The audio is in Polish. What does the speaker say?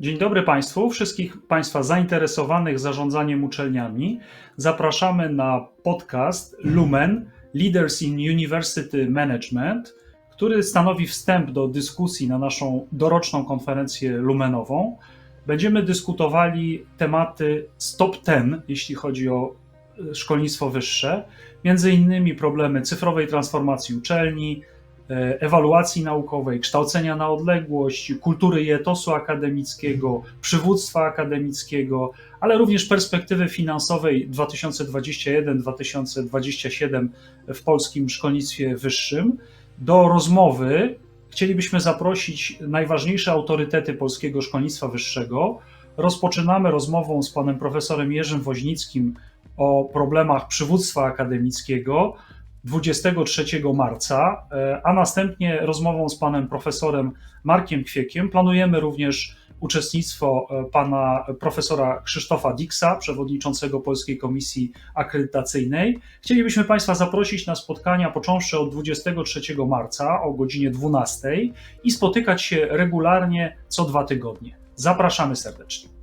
Dzień dobry Państwu, wszystkich Państwa zainteresowanych zarządzaniem uczelniami. Zapraszamy na podcast Lumen Leaders in University Management, który stanowi wstęp do dyskusji na naszą doroczną konferencję lumenową. Będziemy dyskutowali tematy z top 10, jeśli chodzi o e, szkolnictwo wyższe, między innymi problemy cyfrowej transformacji uczelni, ewaluacji naukowej, kształcenia na odległość, kultury i etosu akademickiego, przywództwa akademickiego, ale również perspektywy finansowej 2021-2027 w polskim szkolnictwie wyższym. Do rozmowy chcielibyśmy zaprosić najważniejsze autorytety polskiego szkolnictwa wyższego. Rozpoczynamy rozmową z panem profesorem Jerzym Woźnickim o problemach przywództwa akademickiego 23 marca, e, a następnie rozmową z panem profesorem Markiem Kwiekiem. Planujemy również uczestnictwo e, pana profesora Krzysztofa Diksa, przewodniczącego Polskiej Komisji Akredytacyjnej. Chcielibyśmy Państwa zaprosić na spotkania począwszy od 23 marca o godzinie 12 i spotykać się regularnie co dwa tygodnie. Zapraszamy serdecznie.